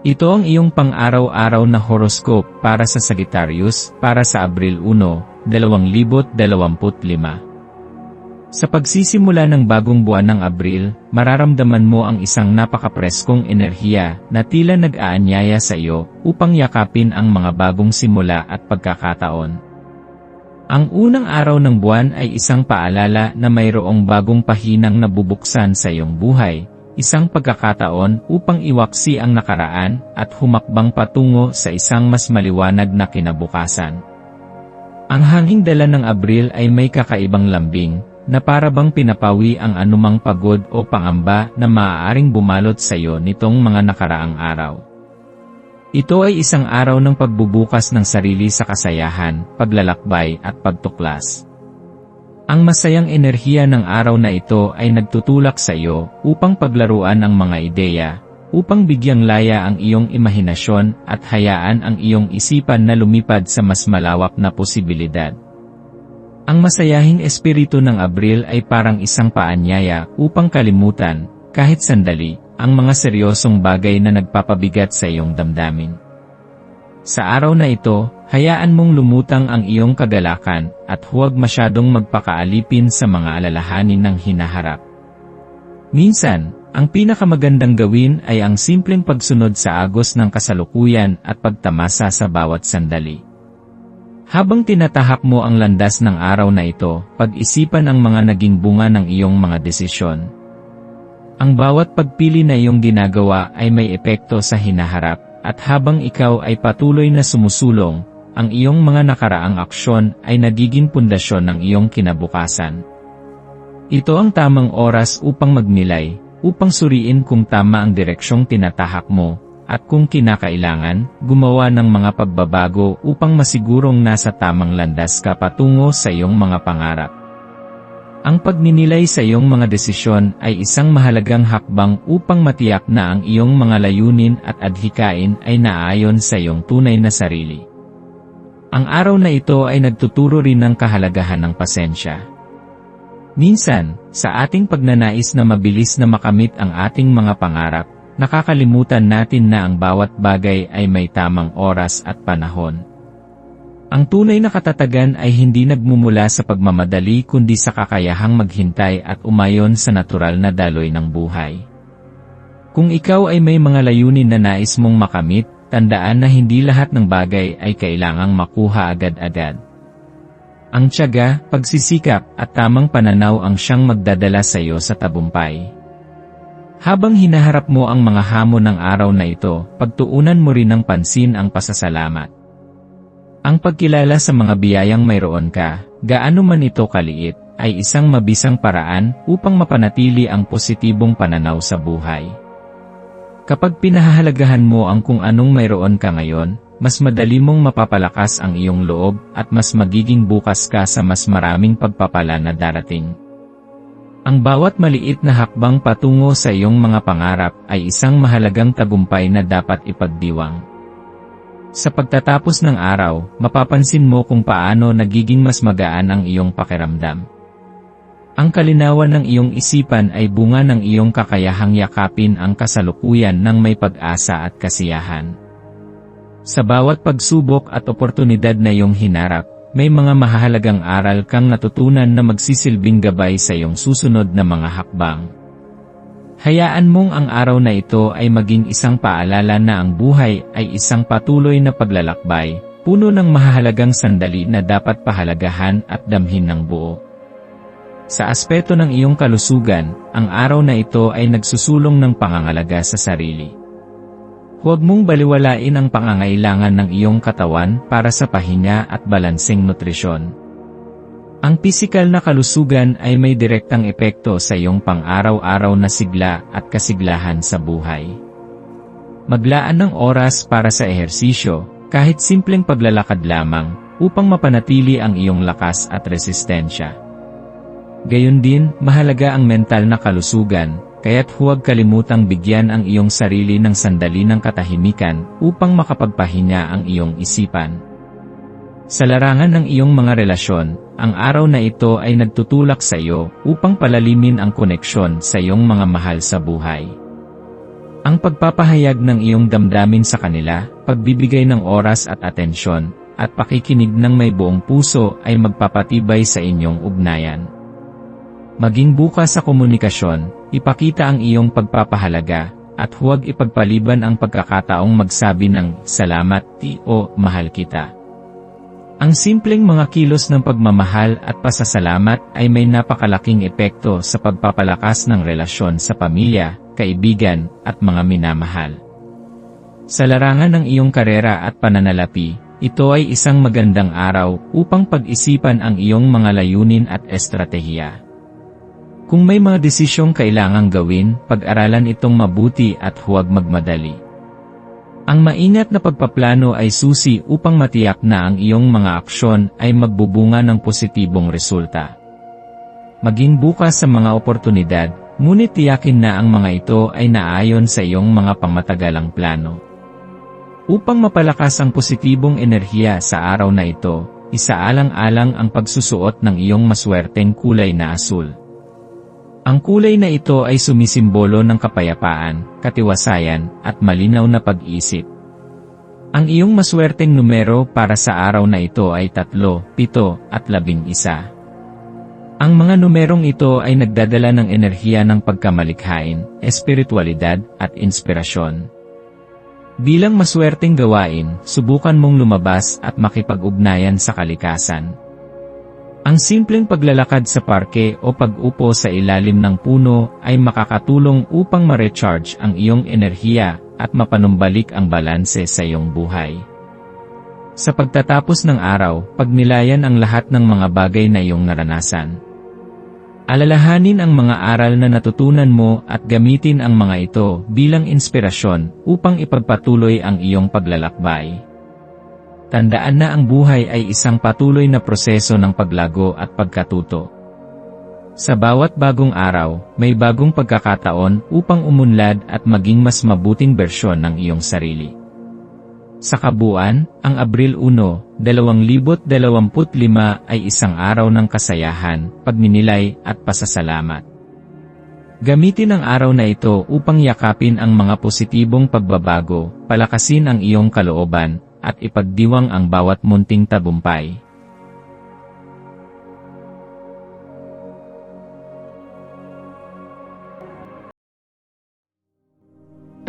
Ito ang iyong pang-araw-araw na horoscope para sa Sagittarius para sa Abril 1, 2025. Sa pagsisimula ng bagong buwan ng Abril, mararamdaman mo ang isang napakapreskong enerhiya na tila nag-aanyaya sa iyo upang yakapin ang mga bagong simula at pagkakataon. Ang unang araw ng buwan ay isang paalala na mayroong bagong pahinang nabubuksan sa iyong buhay, isang pagkakataon upang iwaksi ang nakaraan at humakbang patungo sa isang mas maliwanag na kinabukasan. Ang hanging dala ng Abril ay may kakaibang lambing, na parabang pinapawi ang anumang pagod o pangamba na maaaring bumalot sa iyo nitong mga nakaraang araw. Ito ay isang araw ng pagbubukas ng sarili sa kasayahan, paglalakbay at pagtuklas. Ang masayang enerhiya ng araw na ito ay nagtutulak sa iyo upang paglaruan ang mga ideya, upang bigyang laya ang iyong imahinasyon at hayaan ang iyong isipan na lumipad sa mas malawak na posibilidad. Ang masayahing espiritu ng Abril ay parang isang paanyaya upang kalimutan, kahit sandali, ang mga seryosong bagay na nagpapabigat sa iyong damdamin. Sa araw na ito, hayaan mong lumutang ang iyong kagalakan at huwag masyadong magpakaalipin sa mga alalahanin ng hinaharap. Minsan, ang pinakamagandang gawin ay ang simpleng pagsunod sa agos ng kasalukuyan at pagtamasa sa bawat sandali. Habang tinatahak mo ang landas ng araw na ito, pag-isipan ang mga naging bunga ng iyong mga desisyon. Ang bawat pagpili na iyong ginagawa ay may epekto sa hinaharap at habang ikaw ay patuloy na sumusulong, ang iyong mga nakaraang aksyon ay nagiging pundasyon ng iyong kinabukasan. Ito ang tamang oras upang magnilay, upang suriin kung tama ang direksyong tinatahak mo, at kung kinakailangan, gumawa ng mga pagbabago upang masigurong nasa tamang landas ka patungo sa iyong mga pangarap. Ang pagninilay sa iyong mga desisyon ay isang mahalagang hakbang upang matiyak na ang iyong mga layunin at adhikain ay naayon sa iyong tunay na sarili. Ang araw na ito ay nagtuturo rin ng kahalagahan ng pasensya. Minsan, sa ating pagnanais na mabilis na makamit ang ating mga pangarap, nakakalimutan natin na ang bawat bagay ay may tamang oras at panahon. Ang tunay na katatagan ay hindi nagmumula sa pagmamadali kundi sa kakayahang maghintay at umayon sa natural na daloy ng buhay. Kung ikaw ay may mga layunin na nais mong makamit, tandaan na hindi lahat ng bagay ay kailangang makuha agad-agad. Ang tiyaga, pagsisikap, at tamang pananaw ang siyang magdadala sa iyo sa tabumpay. Habang hinaharap mo ang mga hamon ng araw na ito, pagtuunan mo rin ng pansin ang pasasalamat. Ang pagkilala sa mga biyayang mayroon ka, gaano man ito kaliit, ay isang mabisang paraan upang mapanatili ang positibong pananaw sa buhay. Kapag pinahahalagahan mo ang kung anong mayroon ka ngayon, mas madali mong mapapalakas ang iyong loob at mas magiging bukas ka sa mas maraming pagpapala na darating. Ang bawat maliit na hakbang patungo sa iyong mga pangarap ay isang mahalagang tagumpay na dapat ipagdiwang. Sa pagtatapos ng araw, mapapansin mo kung paano nagiging mas magaan ang iyong pakiramdam. Ang kalinawan ng iyong isipan ay bunga ng iyong kakayahang yakapin ang kasalukuyan ng may pag-asa at kasiyahan. Sa bawat pagsubok at oportunidad na iyong hinarap, may mga mahahalagang aral kang natutunan na magsisilbing gabay sa iyong susunod na mga hakbang. Hayaan mong ang araw na ito ay maging isang paalala na ang buhay ay isang patuloy na paglalakbay, puno ng mahalagang sandali na dapat pahalagahan at damhin ng buo. Sa aspeto ng iyong kalusugan, ang araw na ito ay nagsusulong ng pangangalaga sa sarili. Huwag mong baliwalain ang pangangailangan ng iyong katawan para sa pahinga at balanseng nutrisyon. Ang pisikal na kalusugan ay may direktang epekto sa iyong pang-araw-araw na sigla at kasiglahan sa buhay. Maglaan ng oras para sa ehersisyo, kahit simpleng paglalakad lamang, upang mapanatili ang iyong lakas at resistensya. Gayon din, mahalaga ang mental na kalusugan, kaya't huwag kalimutang bigyan ang iyong sarili ng sandali ng katahimikan upang makapagpahinga ang iyong isipan. Sa larangan ng iyong mga relasyon, ang araw na ito ay nagtutulak sa iyo upang palalimin ang koneksyon sa iyong mga mahal sa buhay. Ang pagpapahayag ng iyong damdamin sa kanila, pagbibigay ng oras at atensyon, at pakikinig ng may buong puso ay magpapatibay sa inyong ugnayan. Maging bukas sa komunikasyon, ipakita ang iyong pagpapahalaga, at huwag ipagpaliban ang pagkakataong magsabi ng salamat ti o mahal kita. Ang simpleng mga kilos ng pagmamahal at pasasalamat ay may napakalaking epekto sa pagpapalakas ng relasyon sa pamilya, kaibigan, at mga minamahal. Sa larangan ng iyong karera at pananalapi, ito ay isang magandang araw upang pag-isipan ang iyong mga layunin at estratehiya. Kung may mga desisyong kailangang gawin, pag-aralan itong mabuti at huwag magmadali. Ang maingat na pagpaplano ay susi upang matiyak na ang iyong mga aksyon ay magbubunga ng positibong resulta. Maging bukas sa mga oportunidad, ngunit tiyakin na ang mga ito ay naayon sa iyong mga pangmatagalang plano. Upang mapalakas ang positibong enerhiya sa araw na ito, isaalang-alang ang pagsusuot ng iyong maswerteng kulay na asul. Ang kulay na ito ay sumisimbolo ng kapayapaan, katiwasayan, at malinaw na pag-isip. Ang iyong maswerteng numero para sa araw na ito ay 3, 7, at 11. Ang mga numerong ito ay nagdadala ng enerhiya ng pagkamalikhain, espiritualidad, at inspirasyon. Bilang maswerteng gawain, subukan mong lumabas at makipag-ugnayan sa kalikasan. Ang simpleng paglalakad sa parke o pag-upo sa ilalim ng puno ay makakatulong upang ma-recharge ang iyong enerhiya at mapanumbalik ang balanse sa iyong buhay. Sa pagtatapos ng araw, pagnilayan ang lahat ng mga bagay na iyong naranasan. Alalahanin ang mga aral na natutunan mo at gamitin ang mga ito bilang inspirasyon upang ipagpatuloy ang iyong paglalakbay. Tandaan na ang buhay ay isang patuloy na proseso ng paglago at pagkatuto. Sa bawat bagong araw, may bagong pagkakataon upang umunlad at maging mas mabuting bersyon ng iyong sarili. Sa kabuuan, ang Abril 1, 2025 ay isang araw ng kasayahan, pagninilay at pasasalamat. Gamitin ang araw na ito upang yakapin ang mga positibong pagbabago, palakasin ang iyong kalooban, at ipagdiwang ang bawat munting tagumpay.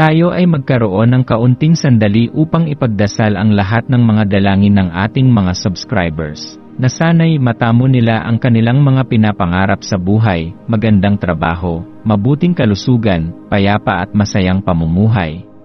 Tayo ay magkaroon ng kaunting sandali upang ipagdasal ang lahat ng mga dalangin ng ating mga subscribers, na sana'y matamo nila ang kanilang mga pinapangarap sa buhay, magandang trabaho, mabuting kalusugan, payapa at masayang pamumuhay